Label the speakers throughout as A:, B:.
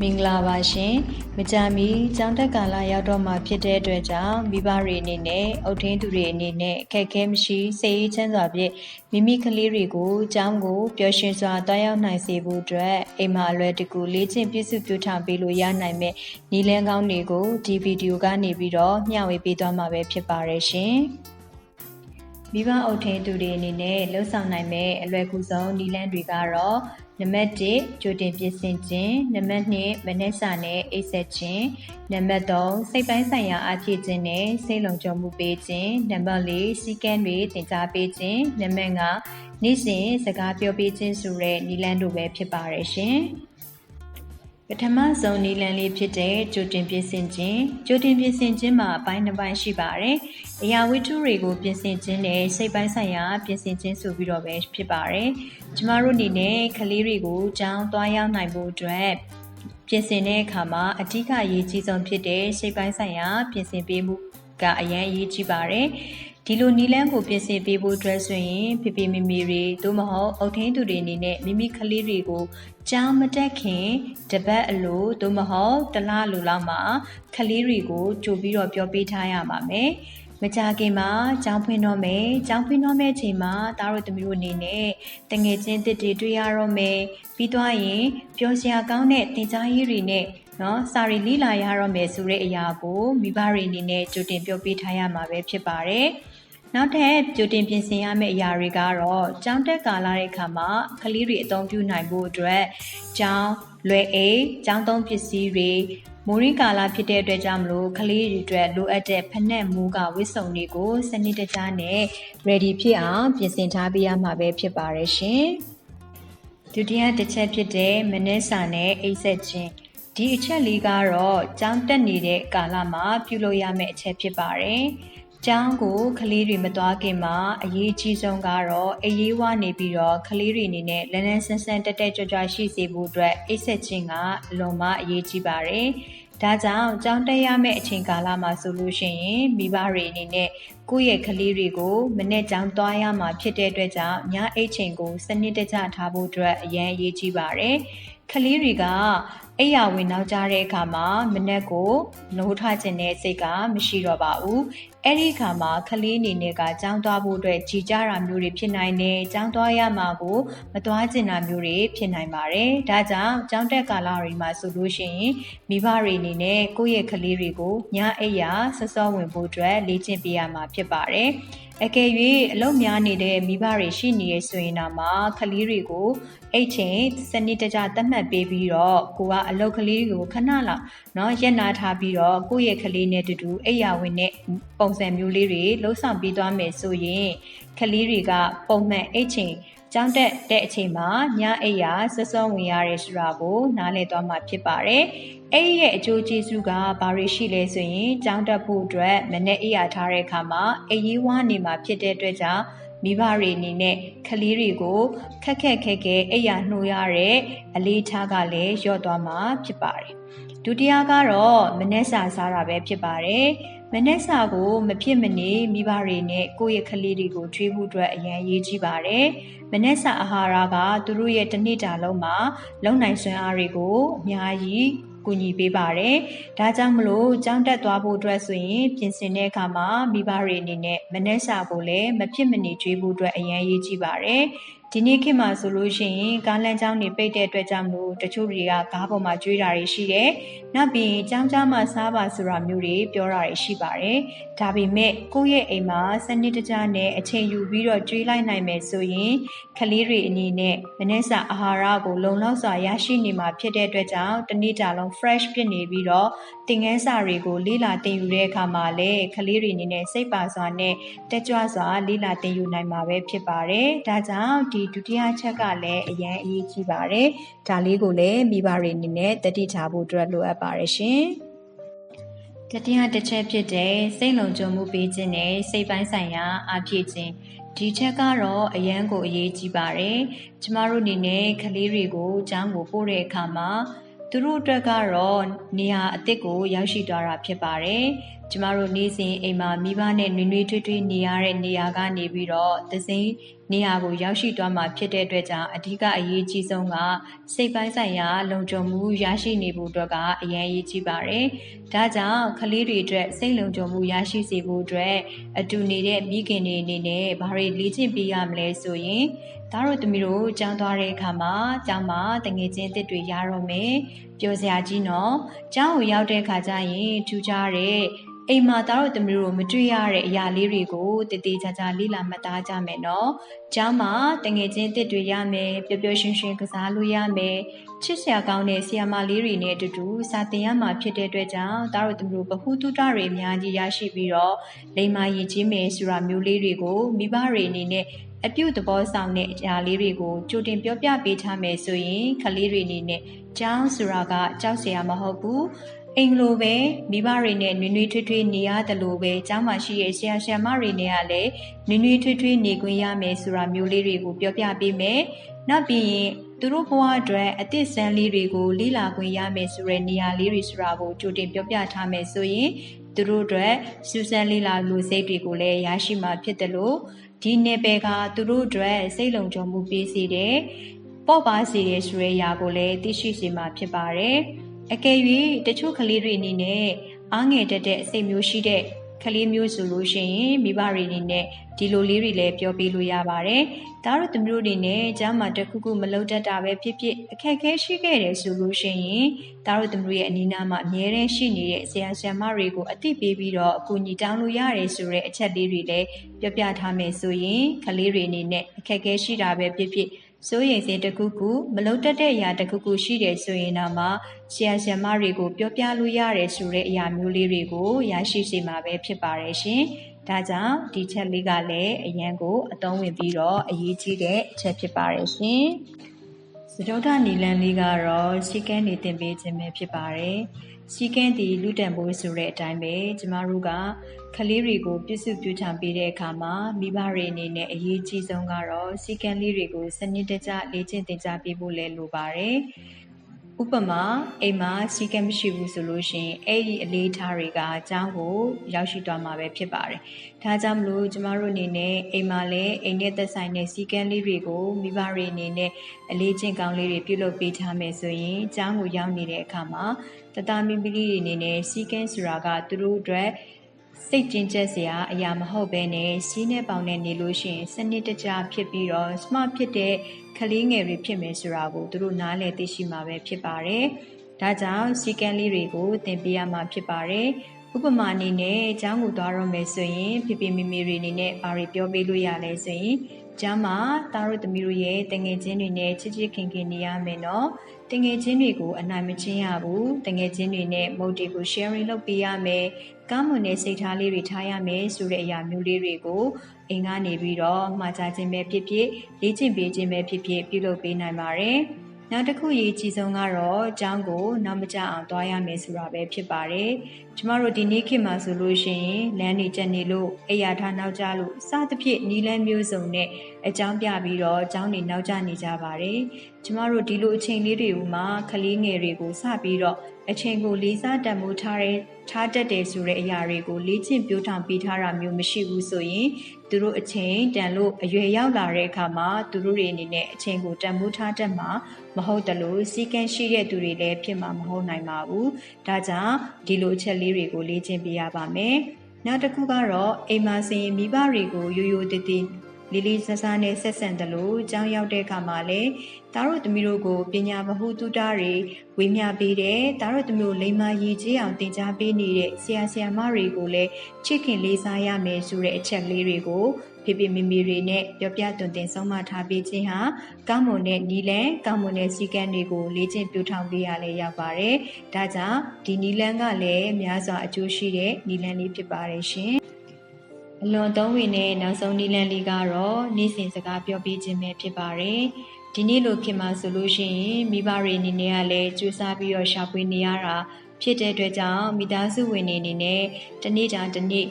A: မင်္ဂလာပါရှင်မကြာမီကျောင်းတက်ကာလရောက်တော့မှဖြစ်တဲ့အတွက်ကြောင့်မိဘတွေအနေနဲ့အုတ်ထင်းသူတွေအနေနဲ့အခက်အခဲမရှိစိတ်အေးချမ်းစွာဖြင့်မိမိကလေးတွေကိုကျောင်းကိုပျော်ရွှင်စွာတွားရောက်နိုင်စေဖို့အတွက်အိမ်မှာအလွယ်တကူလေ့ကျင့်ပြည့်စုံပြုထောင်ပေးလို့ရနိုင်မဲ့နီလန်းကောင်းတွေကိုဒီဗီဒီယိုကနေပြီးတော့မျှဝေပေးသွားမှာပဲဖြစ်ပါတယ်ရှင်မိဘအုပ်ထင်းသူတွေအနေနဲ့လှုပ်ဆောင်နိုင်မဲ့အလွယ်ကူဆုံးနီလန်းတွေကတော့ နံပါတ်1ကြိုတင်ပြင်ဆင်ခြင်းနံပါတ်2မနက်စာနဲ့အိပ်ဆက်ခြင်းနံပါတ်3စိတ်ပိုင်းဆိုင်ရာအားဖြည့်ခြင်းနဲ့စိတ်လုံခြုံမှုပေးခြင်းနံပါတ်4စီကံတွေသင်ကြားပေးခြင်းနံပါတ်5နေ့စဉ်စကားပြောပေးခြင်းဆိုတဲ့နီလန်းတို့ပဲဖြစ်ပါတယ်ရှင် ပထမဆုံးနီလန်လေးဖြစ်တဲ့ကြိုတင်ပြင်ဆင်ခြင်းကြိုတင်ပြင်ဆင်ခြင်းမှာအပိုင်းနှစ်ပိုင်းရှိပါတယ်။အရာဝတ္ထုတွေကိုပြင်ဆင်ခြင်းနဲ့စိတ်ပိုင်းဆိုင်ရာပြင်ဆင်ခြင်းဆိုပြီးတော့ပဲဖြစ်ပါတယ်။ကျမတို့အနေနဲ့ကလေးတွေကိုကျောင်းသွားရောက်နိုင်ဖို့အတွက်ပြင်ဆင်တဲ့အခါမှာအဓိကအရေးကြီးဆုံးဖြစ်တဲ့စိတ်ပိုင်းဆိုင်ရာပြင်ဆင်ပေးမှုကအရန်အရေးကြီးပါတယ်။ ဒီလိုနီလန်းကိုပြင်ဆင်ပေးဖို့အတွက်ဆိုရင်ဖေဖေမေမေတွေသို့မဟုတ်အုတ်ထင်းသူတွေအနေနဲ့မိမိကလေးတွေကိုကြောင်းမတက်ခင်တပတ်အလိုသို့မဟုတ်တလားလိုလောက်မှာကလေးတွေကိုကြိုပြီးတော့ပြောပေးထားရပါမယ်မကြခင်မှာကျောင်းဖွင့်တော့မယ်ကျောင်းဖွင့်တော့မယ့်အချိန်မှာသားတို့သမီးတို့အနေနဲ့တငယ်ချင်းတစ်တွေတွေ့ရတော့မယ်ပြီးသွားရင်ပျော်စရာကောင်းတဲ့သင်ကြားရေးတွေနဲ့နော်စာရီလိလာရတော့မယ်ဆိုတဲ့အရာကိုမိဘတွေအနေနဲ့ကြိုတင်ပြောပြထားရမှာပဲဖြစ်ပါတယ် နောက်ထပ်ကြိုတင်ပြင်ဆင်ရမယ့်အရာတွေကတော့ကျောင်းတက်ကာလတဲ့အခါမှာကလေးတွေအသုံးပြုနိုင်ဖို့အတွက်ကျောင်းလွယ်အိတ်ကျောင်းသုံးပစ္စည်းတွေမိုးရင်းကာလဖြစ်တဲ့အတွက်ကြောင့်မလို့ကလေးတွေအတွက်လိုအပ်တဲ့ဖက်နှက်မူးကဝစ်စုံတွေကိုစနစ်တကျနဲ့ ready ဖြစ်အောင်ပြင်ဆင်ထားပေးရမှာပဲဖြစ်ပါတယ်ရှင်ဒုတိယတစ်ချက်ဖြစ်တဲ့မနစ်စာနဲ့အိပ်ဆက်ခြင်းဒီအချက်လေးကတော့ကျောင်းတက်နေတဲ့ကာလမှာပြုလုပ်ရမယ့်အချက်ဖြစ်ပါတယ်။ ကျောင်းကိုကလေးတွေမသွားခင်မှာအရေးကြီးဆုံးကတော့အရေးဝနေပြီးတော့ကလေးတွေအနေနဲ့လန်းလန်းဆန်းဆန်းတက်တက်ကြွကြွရှိစေဖို့အတွက်အိတ်ဆက်ခြင်းကအလွန်မှအရေးကြီးပါတယ်။ဒါကြောင့်ကျောင်းတက်ရမယ့်အချိန်ကာလမှာဆိုလို့ရှိရင်မိဘတွေအနေနဲ့ကိုယ့်ရဲ့ကလေးတွေကိုမနေ့ကျောင်းသွားရမှာဖြစ်တဲ့အတွက်ကြောင့်ညအိတ်ချိန်ကိုစနစ်တကျထားဖို့အတွက်အရန်အရေးကြီးပါတယ်။ကလေးတွေကအိယာဝင်နောက်ကြတဲ့အခါမှာမနက်ကိုနိုးထခြင်းတဲ့စိတ်ကမရှိတော့ပါဘူး အဲ့ဒီအခါမှာကလေးအနေနဲ့ကကြောင်းသွားဖို့အတွက်ကြည်ကြတာမျိုးတွေဖြစ်နိုင်တယ်ကြောင်းသွားရမှာကိုမသွားကျင်တာမျိုးတွေဖြစ်နိုင်ပါတယ်ဒါကြောင့်ကြောင်းတက်ကာလတွေမှာဆိုလို့ရှိရင်မိဘတွေအနေနဲ့ကိုယ့်ရဲ့ကလေးတွေကိုညအိယာဆော့ဆော့ဝင်ဖို့အတွက်လေ့ကျင့်ပေးရမှာဖြစ်ပါတယ် အကယ်၍အလုပ်များနေတဲ့မိဘတွေရှိနေရဆိုရင်တော့မှကလေးတွေကိုအိတ်ချင်းစနစ်တကျသတ်မှတ်ပေးပြီးတော့ကိုကအလုပ်ကလေးကိုခဏလောက်เนาะရက်နာထားပြီးတော့ကိုယ့်ရဲ့ကလေးနဲ့တူတူအိယာဝင်တဲ့ပုံစံမျိုးလေးတွေလှုပ်ဆောင်ပြီးသွားမယ်ဆိုရင်ကလေးတွေကပုံမှန်အိတ်ချင်း ကျောင်းတက်တဲ့အချိန်မှာညအိယာဆွစောဝင်ရတဲ့ဆိုတာကိုနားလည်သွားမှာဖြစ်ပါတယ်။အဲ့ဒီရဲ့အကျိုးကျေးဇူးကဘာတွေရှိလဲဆိုရင်ကျောင်းတက်ဖို့အတွက်မနေ့အိယာထားတဲ့အခါမှာအရေးဝါးနေမှာဖြစ်တဲ့အတွက်ကြောင့်မိဘတွေအနေနဲ့ကလေးတွေကိုခက်ခက်ခဲခဲအိယာနှိုးရတဲ့အလေးထားကလည်းလျော့သွားမှာဖြစ်ပါတယ်။ဒုတိယကတော့မနေ့စာစားတာပဲဖြစ်ပါတယ်။မနက်စာကိုမဖြစ်မနေမိဘတွေနဲ့ကိုယ့်ရဲ့ကလေးတွေကိုထွေးဖို့အတွက်အရန်ရေးကြီးပါတယ်။ မနက်စာအာဟာရကသူတို့ရဲ့တစ်နေ့တာလုံးမှာလုံနိုင်စွမ်းအားတွေကိုအများကြီးကူညီပေးပါတယ်။ဒါကြောင့်မလို့ကြောင်းတက်သွားဖို့အတွက်ဆိုရင်ပြင်ဆင်တဲ့အခါမှာမိဘတွေအနေနဲ့မနှက်စာကိုလည်းမဖြစ်မနေကြွေးဖို့အတွက်အရန်ရေးကြည့်ပါတယ်။ ဒီနေ့ခေတ်မှာဆိုလို့ရှိရင်ကားလမ်းကြောင်းတွေပိတ်တဲ့အတွက်ကြောင့်မလို့တချို့တွေကကားပေါ်မှာကျွေးတာတွေရှိတယ်။နောက်ပြီးကြောင်းကြောင်းမှာစားပါဆိုတာမျိုးတွေပြောတာတွေရှိပါတယ်။ဒါပေမဲ့ကိုယ့်ရဲ့အိမ်မှာစနစ်တကျနဲ့အချိန်ယူပြီးတော့ကျွေးလိုက်နိုင်မယ်ဆိုရင်ကလေးတွေအနေနဲ့မနေ့စာအာဟာရကိုလုံလောက်စွာရရှိနေမှာဖြစ်တဲ့အတွက်ကြောင့်တနေ့တာလုံး fresh ဖြစ်နေပြီးတော့တင်ငန်းစာတွေကိုလေးလာတင်ယူတဲ့အခါမှာလည်းကလေးတွေအနေနဲ့စိတ်ပါစွာနဲ့တက်ကြွစွာလေးလာတင်ယူနိုင်မှာပဲဖြစ်ပါတယ်။ဒါကြောင့်ဒီဒုတိယချက်ကလည်းအရန်အရေးကြီးပါတယ်။ဒါလေးကိုလည်းမိဘတွေအနေနဲ့တတိထားဖို့အတွက်လိုအပ်ပါတယ်ရှင်။တတိယတစ်ချက်ဖြစ်တဲ့စိတ်လုံခြုံမှုပေးခြင်းနဲ့စိတ်ပိုင်းဆိုင်ရာအားဖြည့်ခြင်းဒီချက်ကတော့အရန်ကိုအရေးကြီးပါတယ်။ကျမတို့အနေနဲ့ကလေးတွေကိုအကြောင်းကိုပို့တဲ့အခါမှာသူတို့အတွက်ကတော့နေရာအစ်စ်ကိုရောက်ရှိသွားတာဖြစ်ပါတယ်။ကျမတို့နေ့စဉ်အိမ်မှာမိဘနဲ့နှွေးနှွေးထွေးထွေးနေရတဲ့နေရာကနေပြီးတော့သစိမ်း နေရာကိုရောက်ရှိသွားမှာဖြစ်တဲ့အတွက်ကြောင့်အဓိကအရေးကြီးဆုံးကစိတ်ပိုင်းဆိုင်ရာလုံခြုံမှုရရှိနေဖို့အတွက်ကအရင်အရေးကြီးပါတယ်။ဒါကြောင့်ကလေးတွေအတွက်စိတ်လုံခြုံမှုရရှိစေဖို့အတွက်အတူနေတဲ့မိခင်တွေအနေနဲ့ဘာတွေလေ့ကျင့်ပေးရမလဲဆိုရင်ဒါတို့သမီးတို့ကြောင်းသွားတဲ့အခါမှာကျောင်းမှာတငယ်ချင်းတစ်တွေရတော့မယ်။ပြောစရာကြီးနော်။ကျောင်းကိုရောက်တဲ့အခါကျရင်ထူးခြားတဲ့ အိမ်မှာသားတို့သမီးတို့မတွေ့ရတဲ့အရာလေးတွေကိုတည်တည်ချာချာလေ့လာမှတ်သားကြမယ်နော်။ကျောင်းမှာတငယ်ချင်းတစ်တွေရမယ်ပျော်ပျော်ရွှင်ရွှင်ကစားလို့ရမယ်ချစ်စရာကောင်းတဲ့ဆီယာမလေးတွေနဲ့အတူတူစာသင်ရမှာဖြစ်တဲ့အတွက်ကြောင့်သားတို့သမီးတို့ဗဟုသုတတွေအများကြီးရရှိပြီးတော့လိမ္မာရည်ကြီးမယ်ဆိုတာမျိုးလေးတွေကိုမိဘတွေအနေနဲ့အပြုတ်သဘောဆောင်တဲ့အရာလေးတွေကိုကြိုတင်ပြောပြပေးထားမယ်ဆိုရင်ကလေးတွေအနေနဲ့ကျောင်းဆိုတာကကြောက်စရာမဟုတ်ဘူး အင်္ဂလိုပဲမိဘတွေနဲ့နွေနွေထွေးထွေးနေရတယ်လို့ပဲကျောင်းမှာရှိတဲ့ဆရာဆရာမတွေနဲ့ကလည်းနွေနွေထွေးထွေးနေခွင့်ရမယ်ဆိုတာမျိုးလေးတွေကိုပြောပြပေးမယ်။နောက်ပြီးရင်သူတို့ဘဝအတွက်အသစ်ဆန်းလေးတွေကိုလေ့လာခွင့်ရမယ်ဆိုတဲ့နေရာလေးတွေဆိုတာကိုကြိုတင်ပြောပြထားမယ်ဆိုရင်သူတို့အတွက်စူးစမ်းလေ့လာလို့စိတ်တွေကိုလည်းရရှိမှာဖြစ်တယ်လို့ဒီနယ်ပယ်ကသူတို့အတွက်စိတ်လုံခြုံမှုပေးစေတယ်။ပေါ့ပါစေတယ်ဆိုတဲ့အရာကိုလည်းသိရှိစေမှာဖြစ်ပါတယ်။ အကယ်၍တချို့ကလေးတွေအနေနဲ့အားငယ်တတ်တဲ့အစိတ်မျိုးရှိတဲ့ကလေးမျိုးဆိုလို့ရှိရင်မိဘတွေအနေနဲ့ဒီလိုလေးတွေလည်းပြောပေးလို့ရပါတယ်။ဒါတို့သမီးတို့အနေနဲ့ကျောင်းမှာတခုခုမလုပ်တတ်တာပဲဖြစ်ဖြစ်အခက်အခဲရှိခဲ့တယ်ဆိုလို့ရှိရင်ဒါတို့သမီးတို့ရဲ့အနီးနားမှာအများတန်းရှိနေတဲ့ဆရာဆရာမတွေကိုအသိပေးပြီးတော့အကူအညီတောင်းလို့ရတယ်ဆိုတဲ့အချက်လေးတွေလည်းပြောပြထားမယ်ဆိုရင်ကလေးတွေအနေနဲ့အခက်အခဲရှိတာပဲဖြစ်ဖြစ် စိုးရိမ်စေတခုခုမလုံတတ်တဲ့အရာတခုခုရှိတယ်ဆိုရင်တော့မှဆရာဆရာမတွေကိုပြောပြလို့ရတယ်ဆိုတဲ့အရာမျိုးလေးတွေကိုရရှိစေမှာပဲဖြစ်ပါတယ်ရှင်။ဒါကြောင့်ဒီချက်လေးကလည်းအရန်ကိုအသုံးဝင်ပြီးတော့အရေးကြီးတဲ့အချက်ဖြစ်ပါတယ်ရှင်။စတုဒ္ဓနီလန်လေးကတော့စီကန်းနေတင်ပေးခြင်းပဲဖြစ်ပါတယ်။ စီကန်းဒီလူတန်ဖို့ဆိုတဲ့အတိုင်းပဲကျမတို့ကကလေးတွေကိုပြည့်စုံပြထောင်ပေးတဲ့အခါမှာမိဘတွေအနေနဲ့အရေးကြီးဆုံးကတော့စီကံလေးတွေကိုစနစ်တကျလေ့ကျင့်သင်ကြားပေးဖို့လည်းလိုပါတယ်။ ဥပမာအိမ်မှာစီကံမရှိဘူးဆိုလို့ရှင်အဲ့ဒီအလေးထားတွေကအကြောင်းကိုရောက်ရှိသွားမှာပဲဖြစ်ပါတယ်။ဒါကြောင့်မလို့ကျမတို့အနေနဲ့အိမ်မှာလည်းအိမ်နဲ့သက်ဆိုင်တဲ့စီကံလေးတွေကိုမိဘတွေအနေနဲ့အလေးချင်းကောင်းလေးတွေပြုလုပ်ပေးထားမယ်ဆိုရင်အကြောင်းကိုရောက်နေတဲ့အခါမှာတတမိမိလေးတွေအနေနဲ့စီကံဆိုတာကသူတို့အတွက် စိတ်ကျဉ်ကျက်စရာအရာမဟုတ်ဘဲနဲ့စီးနဲ့ပေါင်နဲ့နေလို့ရှိရင်စနစ်တကျဖြစ်ပြီးတော့ smart ဖြစ်တဲ့ကလေးငယ်တွေဖြစ်မယ်ဆိုတာကိုသူတို့နားလည်သိရှိမှာပဲဖြစ်ပါတယ်။ဒါကြောင့်စီကံလေးတွေကိုသင်ပေးရမှာဖြစ်ပါတယ်။ဥပမာအနေနဲ့ကျောင်းကိုသွားရမယ်ဆိုရင်ဖေဖေမေမေတွေအနေနဲ့ဘာတွေပြောပေးလို့ရလဲဆိုရင် ကျမ်းမှာသားတို့သမီးတို့ရဲ့တငယ်ချင်းတွေနဲ့ချစ်ချစ်ခင်ခင်နေရမယ်နော်တငယ်ချင်းတွေကိုအနိုင်မချင်းရဘူးတငယ်ချင်းတွေနဲ့မုတ်တွေကို sharing လုပ်ပေးရမယ်ကောင်းမွန်တဲ့စိတ်ထားလေးတွေထားရမယ်ဆိုတဲ့အရာမျိုးလေးတွေကိုအိမ်ကနေပြီးတော့မှားကြခြင်းပဲဖြစ်ဖြစ်လေ့ကျင့်ပေးခြင်းပဲဖြစ်ဖြစ်ပြုလုပ်ပေးနိုင်ပါတယ်နောက်တစ်ခုအရေးကြီးဆုံးကတော့အကြောင်းကိုနောက်မကြအောင်သွားရမယ်ဆိုတာပဲဖြစ်ပါတယ်။ကျမတို့ဒီနေ့ခေတ်မှာဆိုလို့ရှိရင်လမ်းနေကြနေလို့အိယာထားနောက်ကျလို့စသဖြင့်နီးလန်းမျိုးစုံနဲ့အကြောင်းပြပြီးတော့အကြောင်းနေနောက်ကျနေကြပါတယ်။ကျမတို့ဒီလိုအချိန်လေးတွေမှာကလေးငယ်တွေကိုစပြီးတော့အချိန်ကိုလေးစားတန်ဖိုးထားတဲ့ထားတတ်တယ်ဆိုတဲ့အရာတွေကိုလေ့ကျင့်ပြိုးထောင်ပေးထားတာမျိုးမရှိဘူးဆိုရင်သူတို့အချိန်တန်လို့အရွယ်ရောက်လာတဲ့အခါမှာသူတို့တွေအနေနဲ့အချိန်ကိုတန်ဖိုးထားတတ်မှာမဟုတ်တယ်လို့စီကံရှိတဲ့သူတွေလည်းဖြစ်မှာမဟုတ်နိုင်ပါဘူး။ဒါကြောင့်ဒီလိုချက်လေးတွေကိုလေ့ကျင့်ပေးရပါမယ်။နောက်တစ်ခုကတော့အိမ်မှာစင်မိဘတွေကိုရိုးရိုးတည်တည်လီလီဆဆာနဲ့ဆက်ဆံတယ်လို့ကြောင်းရောက်တဲ့အခါမှာလည်းတားတို့သမီးတို့ကိုပညာဗဟုသုတတွေဝေမျှပေးတယ်တားတို့သမီးတို့လိမ္မာရည်ကြီးအောင်သင်ကြားပေးနေတဲ့ဆရာဆရာမတွေကိုလည်းချစ်ခင်လေးစားရမယ်ဆိုတဲ့အချက်လေးတွေကို ဖေဖေမေမေတွေနဲ့ပြောပြတွင်တင်ဆုံးမထားပေးခြင်းဟာကောင်းမွန်တဲ့နီလန်ကောင်းမွန်တဲ့စီကံတွေကိုလေ့ကျင့်ပြထောင်ပေးရလဲရောက်ပါတယ်။ဒါကြောင့်ဒီနီလန်ကလည်းများစွာအကျိုးရှိတဲ့နီလန်လေးဖြစ်ပါတယ်ရှင်။အလွန်သုံးဝင်တဲ့နောက်ဆုံးနီလန်လေးကတော့နေ့စဉ်စကားပြောပြခြင်းပဲဖြစ်ပါတယ်။ဒီနေ့လိုခင်မှာဆိုလို့ရှိရင်မိဘတွေအနေနဲ့ကလည်းကြိုးစားပြီးတော့ရှာဖွေနေရတာဖြစ်တဲ့အတွက်ကြောင့်မိသားစုဝင်တွေအနေနဲ့တနေ့တာတနေ့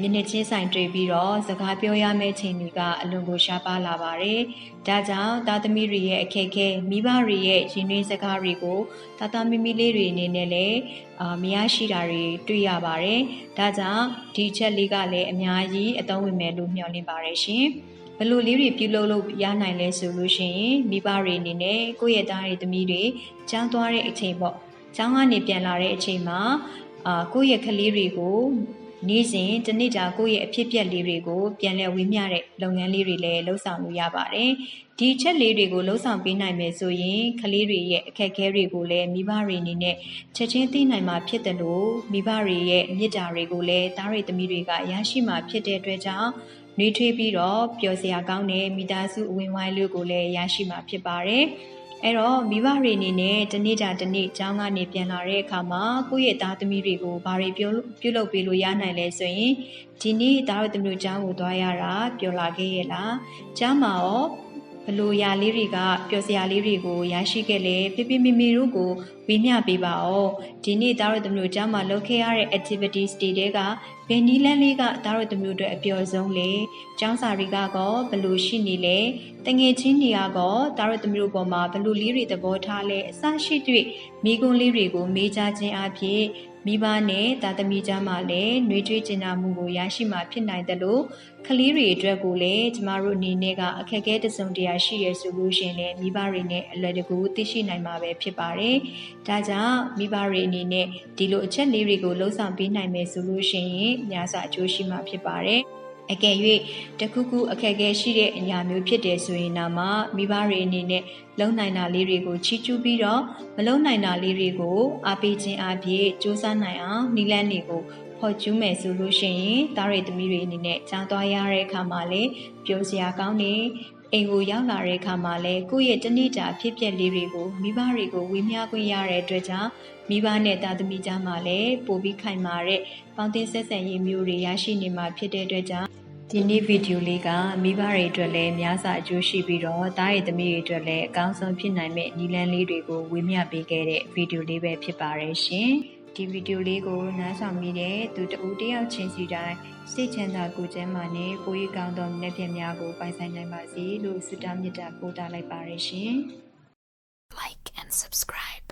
A: မျက်နှာချင်းဆိုင်တွေ့ပြီးတော့စကားပြောရမယ့်ချိန်တွေကအလွန်ကိုရှားပါလာပါတယ်။ဒါကြောင့်သားသမီးတွေရဲ့အခက်အခဲမိဘတွေရဲ့ရင်တွင်းစကားတွေကိုသားသားမိမိလေးတွေအနေနဲ့လည်းအာမရရှိတာတွေတွေ့ရပါတယ်။ဒါကြောင့်ဒီချက်လေးကလည်းအများကြီးအသုံးဝင်မယ်လို့မျှော်လင့်ပါတယ်ရှင်။ဘယ်လိုလေးတွေပြုလုပ်လို့ရနိုင်လဲဆိုလို့ရှိရင်မိဘတွေအနေနဲ့ကိုယ့်ရဲ့သားတွေသမီးတွေကျောင်းသွားတဲ့အချိန်ပေါ့ကျောင်းကနေပြန်လာတဲ့အချိန်မှာအာကိုယ့်ရဲ့ကလေးတွေကို နေ့စဉ်တစ်နေ့တာကိုယ့်ရဲ့အဖြစ်အပျက်လေးတွေကိုပြန်လည်ဝေမျှတဲ့လုပ်ငန်းလေးတွေလည်းလှုပ်ဆောင်လို့ရပါတယ်။ဒီချက်လေးတွေကိုလှုပ်ဆောင်ပေးနိုင်မယ်ဆိုရင်ကလေးတွေရဲ့အခက်အခဲတွေကိုလည်းမိဘတွေအနေနဲ့ချက်ချင်းသိနိုင်မှာဖြစ်တယ်လို့မိဘတွေရဲ့မေတ္တာတွေကိုလည်းသားတွေသမီးတွေကရရှိမှာဖြစ်တဲ့အတွက်ကြောင့်နှွေးထွေးပြီးတော့ပျော်စရာကောင်းတဲ့မိသားစုအဝင်ဝိုင်းလေးကိုလည်းရရှိမှာဖြစ်ပါတယ်။ အဲ့တော့မိဘတွေအနေနဲ့တနေ့တာတနေ့ကျောင်းကနေပြန်လာတဲ့အခါမှာကိုယ့်ရဲ့သားသမီးတွေကိုဘာတွေပြုပြုလုပ်ပေးလို့ရနိုင်လဲဆိုရင်ဒီနေ့သားတို့သမီးတို့ကျောင်းကိုသွားရတာပျော်လာခဲ့ရဲ့လားကျောင်းမှာရော ဘလို့ရာလေးတွေကပျော်စရာလေးတွေကိုရရှိခဲ့လေပြပြမိမိတို့ကိုဝေမျှပေးပါအောင်ဒီနေ့သားတို့သမီးတို့ကျောင်းမှာလုပ်ခဲ့ရတဲ့ activities တွေတဲကဘယ်နည်းလမ်းလေးကသားတို့သမီးတို့အတွက်အပျော်ဆုံးလဲကျောင်းစာတွေကကောဘလို့ရှိနေလဲတငယ်ချင်းတွေကကောသားတို့သမီးတို့ပေါ်မှာဘလို့လေးတွေသဘောထားလဲအစရှိတွေ့မိကွန်းလေးတွေကိုမေးကြခြင်းအဖြစ် မိဘနဲ့တာသမီကြားမှာလည်းနှွေးထွေးကျင်နာမှုကိုရရှိမှဖြစ်နိုင်တယ်လို့ကလေးတွေအတွက်ကိုလည်းကျမတို့အနေနဲ့ကအခက်အခဲတစ်စုံတရာရှိရဆိုလို့ရှိရင်လည်းမိဘတွေနဲ့အလွယ်တကူသိရှိနိုင်မှာပဲဖြစ်ပါတယ်။ဒါကြောင့်မိဘတွေအနေနဲ့ဒီလိုအချက်လေးတွေကိုလှုံ့ဆော်ပေးနိုင်မယ်ဆိုလို့ရှိရင်များစွာအကျိုးရှိမှာဖြစ်ပါတယ်။ အကယ်၍တခုခုအခက်အခဲရှိတဲ့အညာမျိုးဖြစ်တယ်ဆိုရင်တော့မှမိဘတွေအနေနဲ့လုံနိုင်တာလေးတွေကိုချီးကျူးပြီးတော့မလုံနိုင်တာလေးတွေကိုအားပေးခြင်းအပြင်စူးစမ်းနိုင်အောင်နီလန်းတွေကိုဖော်ကျူးမယ်ဆိုလို့ရှိရင်သားရိသမီးတွေအနေနဲ့ကြားသွားရတဲ့အခါမှာလည်းပျော်စရာကောင်းတယ်အိမ်ကိုရောက်လာတဲ့အခါမှာလည်းကိုယ့်ရဲ့တနေ့တာဖြစ်ပျက်လေးတွေကိုမိဘတွေကိုဝေမျှခွင့်ရတဲ့အတွက်ကြောင့် မိဘနဲ့သားသမီးကြားမှာလည်းပိုပြီးခိုင်မာတဲ့ပေါင်းတင်ဆက်ဆံရေးမျိုးတွေရရှိနေမှာဖြစ်တဲ့အတွက်ကြောင့်ဒီနေ့ဗီဒီယိုလေးကမိဘတွေအတွက်လည်းများစွာအကျိုးရှိပြီးတော့တားရည်သမီးတွေအတွက်လည်းအကောင်းဆုံးဖြစ်နိုင်မဲ့နည်းလမ်းလေးတွေကိုဝေမျှပေးခဲ့တဲ့ဗီဒီယိုလေးပဲဖြစ်ပါတယ်ရှင်ဒီဗီဒီယိုလေးကိုနားဆောင်မိတဲ့သူတဦးတယောက်ချင်းစီတိုင်းစိတ်ချမ်းသာကိုယ်ကျန်းမာနဲ့ကိုယ်ရေးကောင်းသောမျက်ဖြင့်များကိုပိုင်ဆိုင်နိုင်ပါစေလို့ဆုတောင်းမေတ္တာပို့သလိုက်ပါရရှင်
B: like and subscribe.